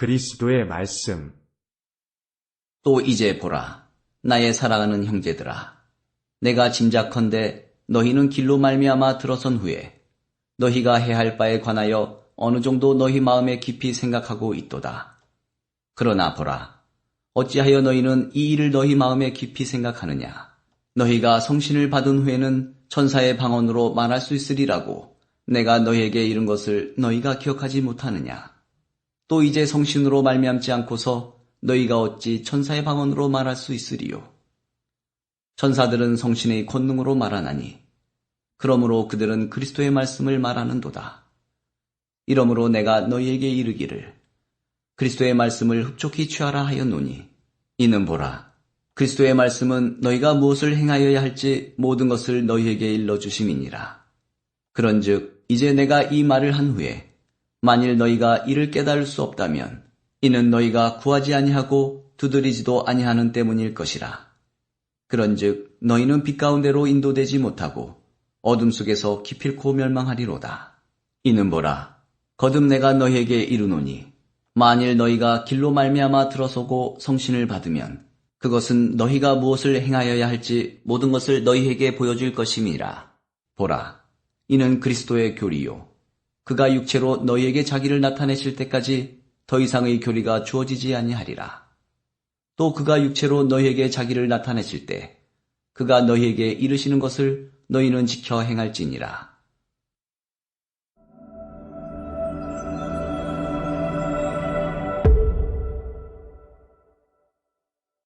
그리스도의 말씀. 또 이제 보라, 나의 사랑하는 형제들아. 내가 짐작컨대 너희는 길로 말미암아 들어선 후에 너희가 해할 바에 관하여 어느 정도 너희 마음에 깊이 생각하고 있도다. 그러나 보라, 어찌하여 너희는 이 일을 너희 마음에 깊이 생각하느냐? 너희가 성신을 받은 후에는 천사의 방언으로 말할 수 있으리라고 내가 너희에게 이른 것을 너희가 기억하지 못하느냐? 또 이제 성신으로 말미암지 않고서 너희가 어찌 천사의 방언으로 말할 수 있으리요? 천사들은 성신의 권능으로 말하나니 그러므로 그들은 그리스도의 말씀을 말하는도다. 이러므로 내가 너희에게 이르기를 그리스도의 말씀을 흡족히 취하라 하였노니 이는 보라 그리스도의 말씀은 너희가 무엇을 행하여야 할지 모든 것을 너희에게 일러 주심이니라. 그런즉 이제 내가 이 말을 한 후에 만일 너희가 이를 깨달을 수 없다면 이는 너희가 구하지 아니하고 두드리지도 아니하는 때문일 것이라. 그런즉 너희는 빛 가운데로 인도되지 못하고 어둠 속에서 기필코 멸망하리로다. 이는 보라 거듭 내가 너희에게 이르노니 만일 너희가 길로 말미암아 들어서고 성신을 받으면 그것은 너희가 무엇을 행하여야 할지 모든 것을 너희에게 보여줄 것임이라. 보라 이는 그리스도의 교리요 그가 육체로 너희에게 자기를 나타내실 때까지 더 이상의 교리가 주어지지 아니하리라. 또 그가 육체로 너희에게 자기를 나타내실 때 그가 너희에게 이르시는 것을 너희는 지켜 행할지니라.